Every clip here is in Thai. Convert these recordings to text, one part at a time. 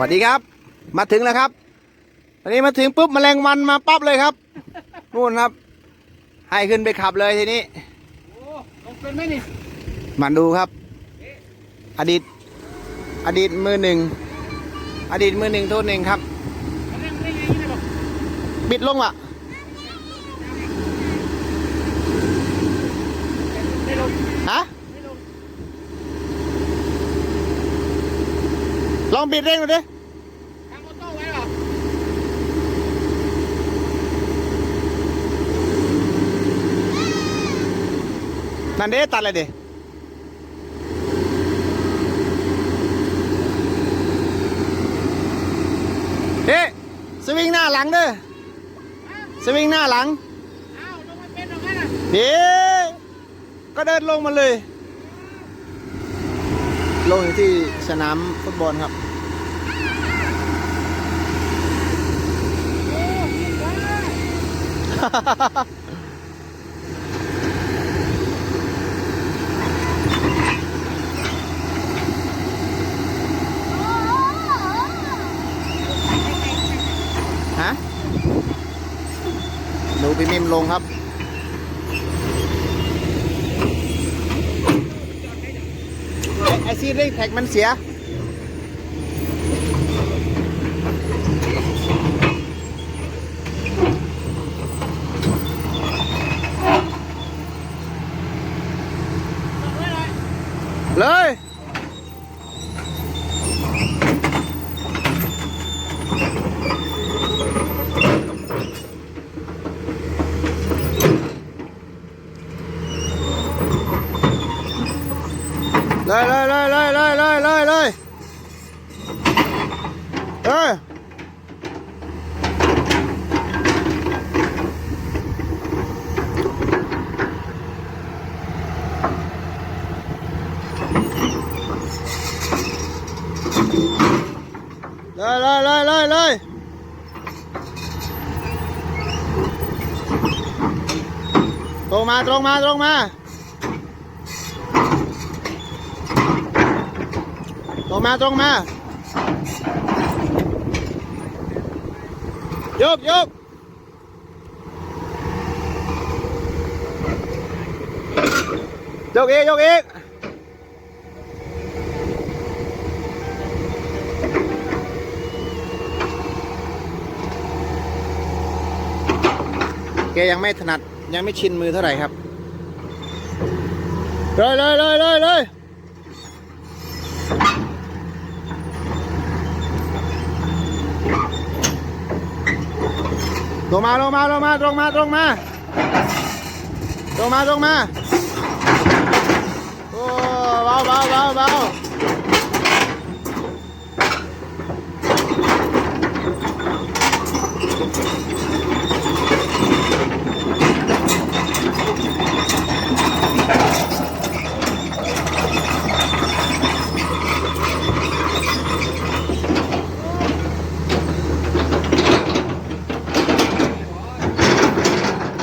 วัสดีครับ มาถึงแล้วครับตอนนี้มาถึงปุ๊บแมลงวันมาปั๊บเลยครับนู่นครับ ให้ขึ้นไปขับเลยทีนี้โอ้ลงเป็นไหมนี่มาดูครับ อดีต อดีตมือหนึ่งอดีตมือหนึ่งโทษหนึ่งครับมันเล่นเล่นอย่างนี้เลยบอกบิดลงว่ะไม่ลงฮะ ไม่ ลงลองบิดเร่งดูดิทางออโต้ไว้เหรอนั่นเด้ตัดเลยดิเฮ้สวิงหน้าหลังเด้อสวิงหน้าหลังอ้าวลงไม่เป็นหรอกนั่นน่ะเดี๋ยวก็เดินลงมาเลย ลงอยู่ที่สนามฟุตบอลครับโอ้ผิดว่าฮะดูพี่มิมลงครับ อ้ไอซีเร่งแท็กมันเสีย รงมาตรงมาตรงมาตรงมาตรงมายกยกยกอีกยกอีกแกยังไม่ถนัด ยังไม่ชินมือเท่าไหร่ครับเลยเลยเลยเลยเลยลงมาลงมาลงมาตรงมาตรงมาตรงมาตรงมาโอ้เบาเบาเบาเบา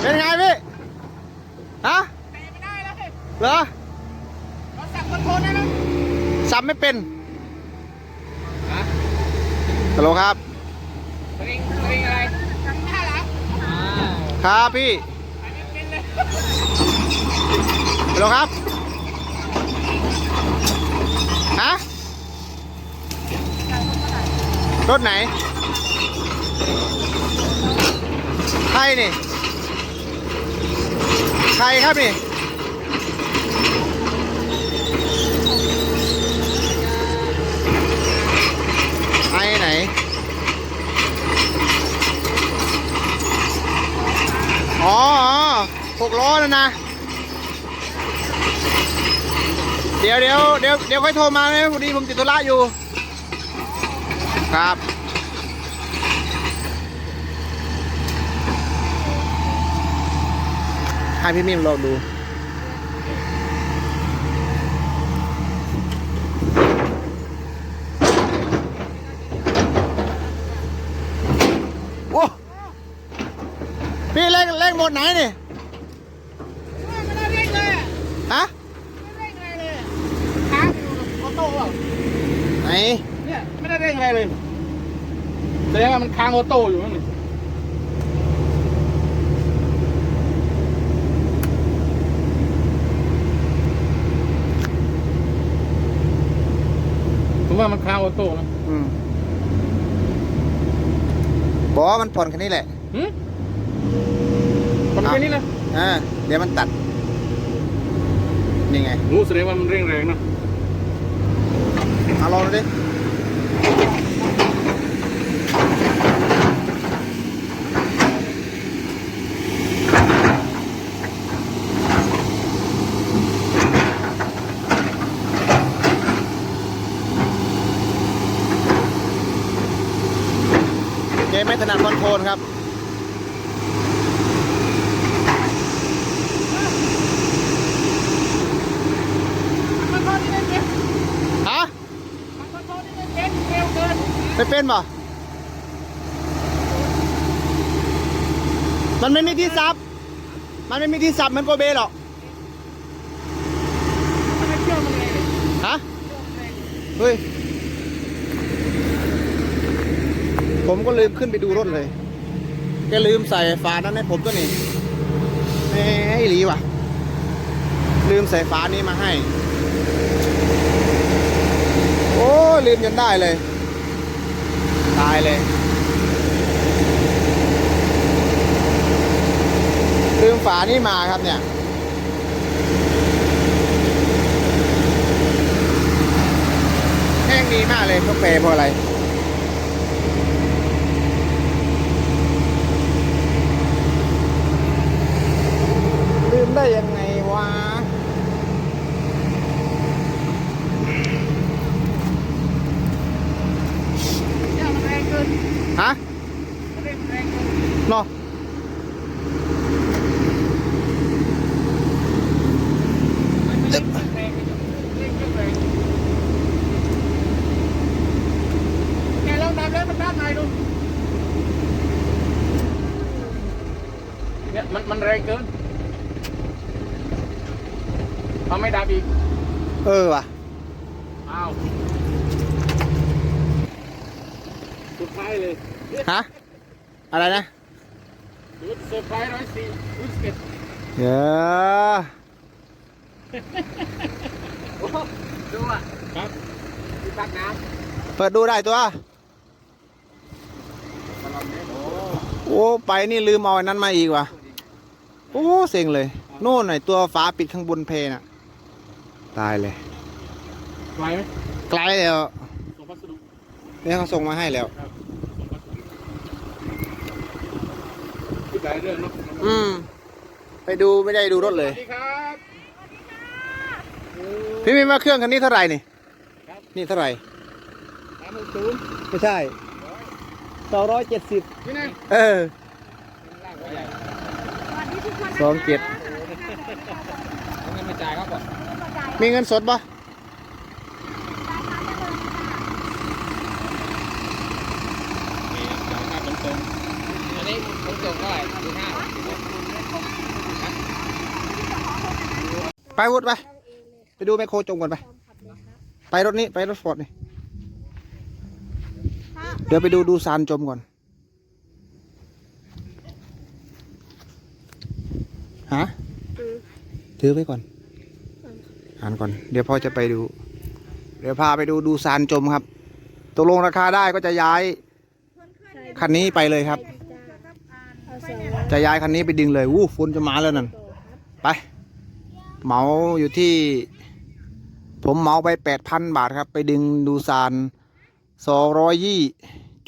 เป็นไงพี่ฮะ เตะไม่ได้แล้ว เฮ้ยเหรอเราสั่งคอนโทรลได้แล้วสับไม่เป็นฮะฮัลโหลครับสลิงสลิงอะไรสั่งได้แล้วอ่าครับพี่อันนี้เป็นเลยฮัลโหลครับฮะรถไหนใครนี่ใครครับนี่ ไอไหน อ๋อหกล้อแล้วนะ เดี๋ยวเดี๋ยวเดี๋ยวเดี๋ยวค่อยโทรมาเลยพอดีผมติดธุระอยู่ ครับให้พี่มิมลองดู โอ้พี่เล่นเล่นหม ดไหนนี่ไม่ได้เร่งเลยอะฮะไม่ได้เร่งอะไรเลยอะค้างอยู่ออโต้เปล่าไหนเนี่ยไม่ได้เร่งอะไรเลยแสดงว่ามันค้างออโต้อยู่นั่นนี่ผมว่ามันค้างออโต้นะอืมบอกว่ามันผ่อนแค่นี้แหละ หืมมัน แค่นี้นะอ่าเดี๋ยวมันตัด นี่ไงรู้แสดงว่ามันเร่งแรงนะเอาลองดูดิเกมไม่ถนัดคอนโทรลครับ มันก็นี่ไม่เป็น ฮะ มันก็นี่ไม่เป็นเร็วเกิน ไม่เป็นป่ะมันไม่มีที่ซับ มันไม่มีที่ซับมือนโกเบหรอกฮะเฮ้ย ผมก็ลืมขึ้นไปดูรถเลย แกลืมใส่ฝานั้นให้ผมตัวนี้แหมไอ้หลีว่ะ ลืมใส่ฝานี้มาให้ โอ้ ลืมจนได้เลย ตายเลย ลืมฝานี่มาครับเนี่ยแห้งดีมากเลยกเป๋เพราะอะไร ลืมได้ยังไงวะ เนี่ยมันแรงเกิน ฮะมันเร่งแรงเกินเนาะมันเร่งแรงเร่งแรงแกลองดับแล้วมันด้านในดูเนี่ยมันมันแรงเกินเอาไม่ดับอีก เออว่ะ อ้าวสุดท้ายเลย ฮะ อะไรนะดูเซอร์ไพรส์ร้อยสี่ดูสเก็ตเดี๋ยวโอ้โหดูอะครับที่ตักน้เปิดดูได้ตัวำโอ้โอ้ไปนี่ลืมเอาอันนั้นมาอีกว่ะโอ้เซ็งเลย โน่นหน่อยตัวฝาปิดข้างบนเพน่ะ ตายเลย ไกลไหมไกลแล้วส่งพัสดุเนี่ยเขาส่งมาให้แล้ว ครับส่งพัสดุ ที่ไกลเรื่องเนาะอืม ไปดูไม่ได้ดูรถเลย สวัสดีครับโอ้พี่มีมาเครื่องคันนี้เท่าไหร่นี่ครับนี่เท่าไหร่สามหกศูนย์ไม่ใช่สองร้อยเจ็ดสิบนี่นะเออลากหัวใหญ่สองเจ็ดเอาเงินมาจ่ายเขาก่อนมีเงินสดปะ นี่จ่ายค่าขนส่งอันนี้ขน ส่งเท่าไหร่ดูห้าไปวุดไป ไปดูแมคโครจมก่อนไป ไปรถนี้ไปรถฟอร์ดนี่ เดี๋ยวไปดูดูซานจมก่อน ฮะ ถือไว้ก่อน อ่านก่อน เดี๋ยวพ่อจะไปดู เดี๋ยวพาไปดูดูซานจมครับ ตกลงราคาได้ก็จะย้ายคันนี้ไปเลยครับ จะย้ายคันนี้ไปดึงเลยวู้ฝนจะมาแล้วนั่นไปเหมาอยู่ที่ ผมเหมาไปแปดพันบาทครับ ไปดึงดูซานสองร้อยยี่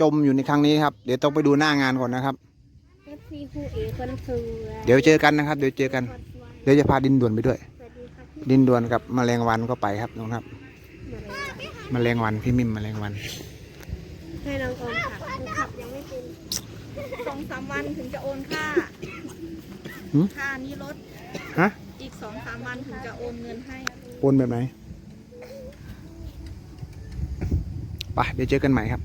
จมอยู่ในครั้งนี้ครับ เดี๋ยวต้องไปดูหน้างานก่อนนะครับเอฟซีครูเอคนสวยเดี๋ยวเจอกันนะครับ เดี๋ยวเจอกันคนสวยเดี๋ยวจะพาดินด่วนไปด้วย สวัสดีครับพี่ดินด่วนกับแมลงวันก็ไปครับน้องครับมาเลยแมลงวันพี่มิมแมลงวัน ให้น้องโอนค่ะหนูขับยังไม่เป็น สองสามวันถึงจะโอนค่า หืม ค่านี้ลดฮะอีกสองสามวันถึงจะโอนเงินให้ โอนแบบไหนไปเดี๋ยวเจอกันใหม่ครับ